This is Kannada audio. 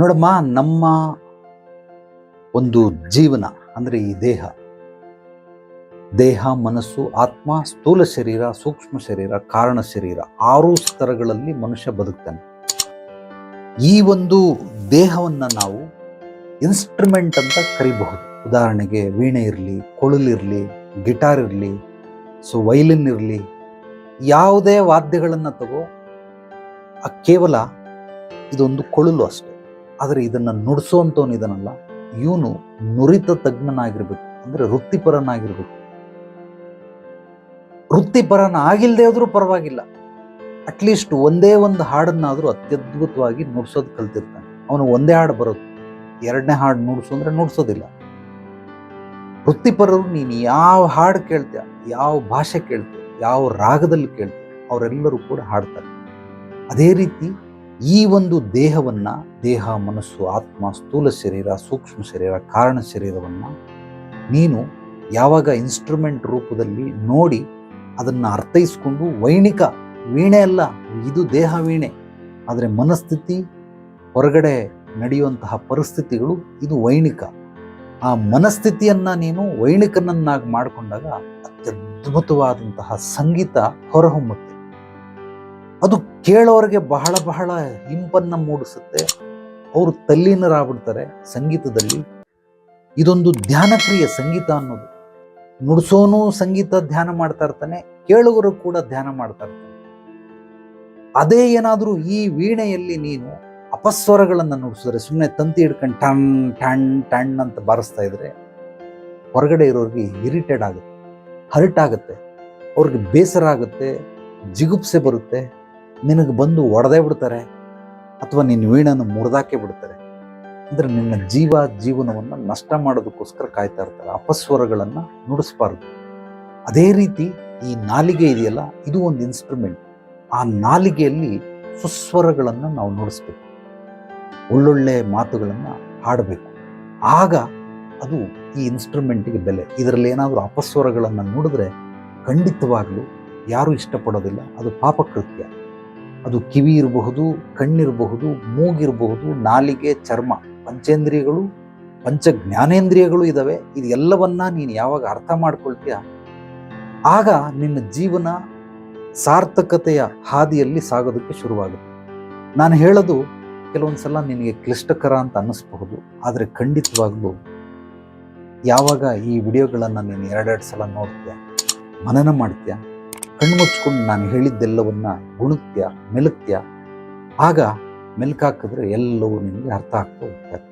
ನೋಡಮ್ಮ, ನಮ್ಮ ಒಂದು ಜೀವನ ಅಂದರೆ ಈ ದೇಹ. ದೇಹ, ಮನಸ್ಸು, ಆತ್ಮ, ಸ್ಥೂಲ ಶರೀರ, ಸೂಕ್ಷ್ಮ ಶರೀರ, ಕಾರಣ ಶರೀರ, ಆರು ಸ್ತರಗಳಲ್ಲಿ ಮನುಷ್ಯ ಬದುಕ್ತಾನೆ. ಈ ಒಂದು ದೇಹವನ್ನು ನಾವು ಇನ್ಸ್ಟ್ರುಮೆಂಟ್ ಅಂತ ಕರಿಬಹುದು. ಉದಾಹರಣೆಗೆ ವೀಣೆ ಇರಲಿ ಕೊಳಲಿರಲಿ ಗಿಟಾರ್ ಇರಲಿ, ಸೊ ವೈಲಿನ್ ಇರಲಿ, ಯಾವುದೇ ವಾದ್ಯಗಳನ್ನು ತಗೋ, ಆ ಕೇವಲ ಇದೊಂದು ಕೊಳಲು ಅಷ್ಟೆ. ಆದರೆ ಇದನ್ನು ನುಡಿಸುವಂಥವನು ಇದನ್ನಲ್ಲ ಇವನು ನುರಿತ ತಜ್ಞನಾಗಿರ್ಬೇಕು. ಅಂದರೆ ವೃತ್ತಿಪರನಾಗಿರ್ಬೇಕು. ವೃತ್ತಿಪರನ ಆಗಿಲ್ಲದೆ ಆದರೂ ಪರವಾಗಿಲ್ಲ. ಅಟ್ಲೀಸ್ಟ್ ಒಂದೇ ಒಂದು ಹಾಡನ್ನಾದರೂ ಅತ್ಯದ್ಭುತವಾಗಿ ನುಡ್ಸೋದು ಕಲ್ತಿರ್ತಾನೆ. ಅವನು ಒಂದೇ ಹಾಡು ಬರೋದು. ಎರಡನೇ ಹಾಡು ನುಡಿಸು ಅಂದರೆ ನುಡಿಸೋದಿಲ್ಲ. ವೃತ್ತಿಪರರು ನೀನು ಯಾವ ಹಾಡು ಕೇಳ್ತೀಯ, ಯಾವ ಭಾಷೆ ಕೇಳ್ತೀಯ, ಯಾವ ರಾಗದಲ್ಲಿ ಕೇಳ್ತೀಯ, ಅವರೆಲ್ಲರೂ ಕೂಡ ಹಾಡ್ತಾರೆ. ಅದೇ ರೀತಿ ಈ ಒಂದು ದೇಹವನ್ನ ದೇಹ, ಮನಸ್ಸು, ಆತ್ಮ, ಸ್ಥೂಲ ಶರೀರ, ಸೂಕ್ಷ್ಮ ಶರೀರ, ಕಾರಣ ಶರೀರವನ್ನು ನೀನು ಯಾವಾಗ ಇನ್ಸ್ಟ್ರೂಮೆಂಟ್ ರೂಪದಲ್ಲಿ ನೋಡಿ ಅದನ್ನು ಅರ್ಥೈಸ್ಕೊಂಡು ವೈಣಿಕ ವೀಣೆ ಅಲ್ಲ, ಇದು ದೇಹ ವೀಣೆ. ಆದರೆ ಮನಸ್ಥಿತಿ ಹೊರಗಡೆ ನಡೆಯುವಂತಹ ಪರಿಸ್ಥಿತಿಗಳು ಇದು ವೈಣಿಕ. ಆ ಮನಸ್ಥಿತಿಯನ್ನು ನೀನು ವೈಣಿಕನನ್ನಾಗಿ ಮಾಡಿಕೊಂಡಾಗ ಅತ್ಯದ್ಭುತವಾದಂತಹ ಸಂಗೀತ ಹೊರಹೊಮ್ಮುತ್ತೆ. ಅದು ಕೇಳೋರಿಗೆ ಬಹಳ ಬಹಳ ಇಂಪನ್ನ ಮೂಡಿಸುತ್ತೆ. ಅವರು ತಲ್ಲೀನರಾಗ್ಬಿಡ್ತಾರೆ ಸಂಗೀತದಲ್ಲಿ. ಇದೊಂದು ಧ್ಯಾನ ಕ್ರಿಯೆ ಸಂಗೀತ ಅನ್ನೋದು. ನುಡಿಸೋನು ಸಂಗೀತ ಧ್ಯಾನ ಮಾಡ್ತಾ ಇರ್ತಾನೆ, ಕೇಳುಗರು ಕೂಡ ಧ್ಯಾನ ಮಾಡ್ತಾ ಇರ್ತಾನೆ ಅದೇ ಏನಾದರೂ ಈ ವೀಣೆಯಲ್ಲಿ ನೀನು ಅಪಸ್ವರಗಳನ್ನು ನುಡಿಸಿದ್ರೆ ಸುಮ್ಮನೆ ತಂತಿ ಹಿಡ್ಕೊಂಡು ಟಣ್ ಟಣ್ ಟಣ್ ಅಂತ ಬಾರಿಸ್ತಾ ಇದ್ರೆ, ಹೊರಗಡೆ ಇರೋರಿಗೆ ಇರಿಟೇಡ್ ಆಗುತ್ತೆ, ಹರ್ಟ್ ಆಗುತ್ತೆ. ಅವ್ರಿಗೆ ಬೇಸರ ಆಗುತ್ತೆ, ಜಿಗುಪ್ಸೆ ಬರುತ್ತೆ. ನಿನಗೆ ಬಂದು ಒಡೆದೇ ಬಿಡ್ತಾರೆ ಅಥವಾ ನಿನ್ನ ವೀಣನ್ನು ಮುರಿದಾಕೆ ಬಿಡ್ತಾರೆ. ಅಂದರೆ ನಿನ್ನ ಜೀವ ಜೀವನವನ್ನು ನಷ್ಟ ಮಾಡೋದಕ್ಕೋಸ್ಕರ ಕಾಯ್ತಾ ಇರ್ತಾರೆ. ಅಪಸ್ವರಗಳನ್ನು ನುಡಿಸ್ಬಾರ್ದು. ಅದೇ ರೀತಿ ಈ ನಾಲಿಗೆ ಇದೆಯಲ್ಲ, ಇದು ಒಂದು ಇನ್ಸ್ಟ್ರೂಮೆಂಟ್ ಆ ನಾಲಿಗೆಯಲ್ಲಿ ಸುಸ್ವರಗಳನ್ನು ನಾವು ನುಡಿಸ್ಬೇಕು. ಒಳ್ಳೊಳ್ಳೆ ಮಾತುಗಳನ್ನು ಹಾಡಬೇಕು. ಆಗ ಅದು ಈ ಇನ್ಸ್ಟ್ರೂಮೆಂಟಿಗೆ ಬೆಲೆ. ಇದರಲ್ಲಿ ಏನಾದರೂ ಅಪಸ್ವರಗಳನ್ನು ನುಡಿದ್ರೆ ಖಂಡಿತವಾಗಲೂ ಯಾರೂ ಇಷ್ಟಪಡೋದಿಲ್ಲ. ಅದು ಪಾಪಕೃತ್ಯ. ಅದು ಕಿವಿ ಇರಬಹುದು, ಕಣ್ಣಿರಬಹುದು, ಮೂಗಿರಬಹುದು, ನಾಲಿಗೆ, ಚರ್ಮ, ಪಂಚೇಂದ್ರಿಯಗಳು ಪಂಚ ಜ್ಞಾನೇಂದ್ರಿಯಗಳು ಇದ್ದಾವೆ ಇದೆಲ್ಲವನ್ನ ನೀನು ಯಾವಾಗ ಅರ್ಥ ಮಾಡ್ಕೊಳ್ತೀಯ? ಆಗ ನಿನ್ನ ಜೀವನ ಸಾರ್ಥಕತೆಯ ಹಾದಿಯಲ್ಲಿ ಸಾಗೋದಕ್ಕೆ ಶುರುವಾಗುತ್ತೆ. ನಾನು ಹೇಳೋದು ಕೆಲವೊಂದು ಸಲ ನಿನಗೆ ಕ್ಲಿಷ್ಟಕರ ಅಂತ ಅನ್ನಿಸ್ಬಹುದು, ಆದರೆ ಖಂಡಿತವಾಗ್ಲೂ ಯಾವಾಗ ಈ ವಿಡಿಯೋಗಳನ್ನು ನೀನು ಎರಡೆರಡು ಸಲ ನೋಡ್ತೀಯ, ಮನನ ಮಾಡ್ತೀಯ ಕಣ್ಮುಚ್ಕೊಂಡು ನಾನು ಹೇಳಿದ್ದೆಲ್ಲವನ್ನ ಗುಣುತ್ಯ ಮೆಲುಕ್ತ್ಯ ಆಗ ಮೆಲ್ಕಾಕಿದ್ರೆ ಎಲ್ಲವೂ ನಿಮಗೆ ಅರ್ಥ ಆಗ್ತಾ ಹೋಗ್ತದೆ